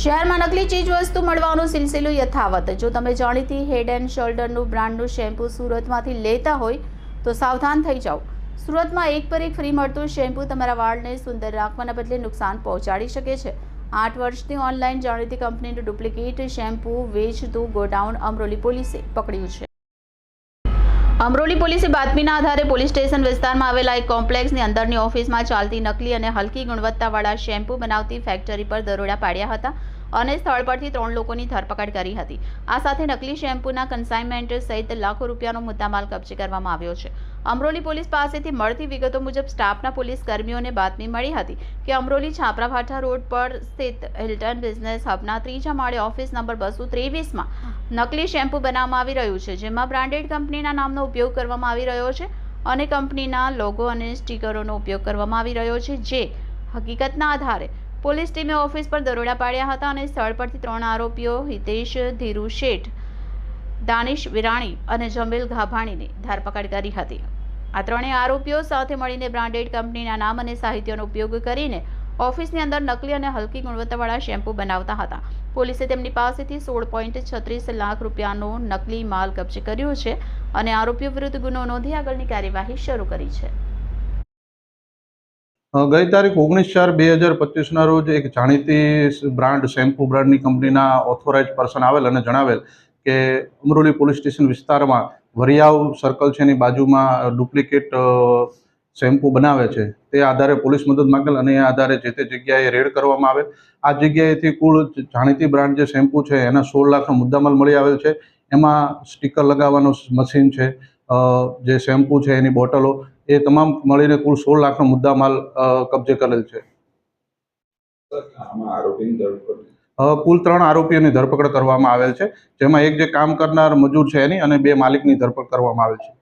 શહેરમાં નકલી ચીજ વસ્તુ મળવાનો સિલસિલો યથાવત. જો તમે જાણીતી હેડ એન્ડ શોલ્ડરનું બ્રાન્ડનું શેમ્પૂ સુરતમાંથી લેતા હોય, તો સાવધાન થઈ જાઓ. સુરતમાં એક પર એક ફ્રી મળતું શેમ્પૂ તમારા વાળને સુંદર રાખવાના બદલે નુકસાન પહોંચાડી શકે છે. આઠ વર્ષથી ઓનલાઈન જાણીતી કંપનીનું ડુપ્લિકેટ શેમ્પૂ વેચતું ગોડાઉન અમરોલી પોલીસે પકડ્યું છે. અમરોલી પોલીસે બાતમીના આધારે પોલીસ સ્ટેશન વિસ્તારમાં આવેલા એક કોમ્પ્લેક્સની અંદરની ઓફિસમાં ચાલતી નકલી અને હલકી ગુણવત્તાવાળા શેમ્પૂ બનાવતી ફેક્ટરી પર દરોડા પાડ્યા હતા. અને સ્થળ પરથી ત્રણ લોકોની ધરપકડ કરી હતી. આ સાથે નકલી શેમ્પૂના કન્સાઇનમેન્ટ સહિત લાખો રૂપિયાનો મુદ્દામાલ કબજે કરવામાં આવ્યો છે. અમરોલી પોલીસ પાસેથી મળતી વિગતો મુજબ સ્ટાફના પોલીસ કર્મીઓને બાતમી મળી હતી કે અમરોલી છાપરાભાઠા રોડ પર સ્થિત હિલ્ટન બિઝનેસ હબના ત્રીજા માળે ઓફિસ નંબર બસો ત્રેવીસમાં નકલી શેમ્પૂ બનાવવામાં આવી રહ્યું છે, જેમાં બ્રાન્ડેડ કંપનીના નામનો ઉપયોગ કરવામાં આવી રહ્યો છે અને કંપનીના લોગો અને સ્ટીકરોનો ઉપયોગ કરવામાં આવી રહ્યો છે, જે હકીકતના આધારે પોલીસ ટીમે ઓફિસ પર દરોડા પાડ્યા હતા અને સ્થળ પરથી ત્રણ આરોપીઓ, હિતેશ ધીરુ શેઠ, દાનિશ વિરાણી અને જમીલ ગાભાણીની ધરપકડ કરી હતી. આ ત્રણેય આરોપીઓ સાથે મળીને બ્રાન્ડેડ કંપનીના નામ અને સાહિત્યનો ઉપયોગ કરીને ઓફિસની અંદર નકલી અને હલકી ગુણવત્તાવાળા શેમ્પૂ બનાવતા હતા. પોલીસે તેમની પાસેથી સોળ પોઈન્ટ છત્રીસ લાખ રૂપિયાનો નકલી માલ કબજે કર્યો છે અને આરોપીઓ વિરુદ્ધ ગુનો નોંધી આગળની કાર્યવાહી શરૂ કરી છે. ગઈ તારીખ ઓગણીસ ચાર બે હજાર પચીસના રોજ એક જાણીતી બ્રાન્ડ, શેમ્પુ બ્રાન્ડની કંપનીના ઓથોરાઇઝ પર્સન આવેલ અને જણાવેલ કે અમરોલી પોલીસ સ્ટેશન વિસ્તારમાં વરિયાવ સર્કલ છે એની બાજુમાં ડુપ્લિકેટ શેમ્પૂ બનાવે છે. તે આધારે પોલીસ મદદ માંગેલ અને એ આધારે જે તે જગ્યાએ રેડ કરવામાં આવેલ. આ જગ્યાએથી કુલ જાણીતી બ્રાન્ડ જે શેમ્પૂ છે એના સોળ લાખનો મુદ્દામાલ મળી આવેલ છે. એમાં સ્ટીકર લગાવવાનું મશીન છે. જે શેમ્પુ છે, એની બોટલો, એ તમામ મળીને કુલ સોળ લાખનો મુદ્દામાલ માલ કબજે કરેલ છે. કુલ ત્રણ આરોપીઓની ધરપકડ કરવામાં આવેલ છે, જેમાં એક જે કામ કરનાર મજૂર છે એની અને બે માલિકની ધરપકડ કરવામાં આવેલ છે.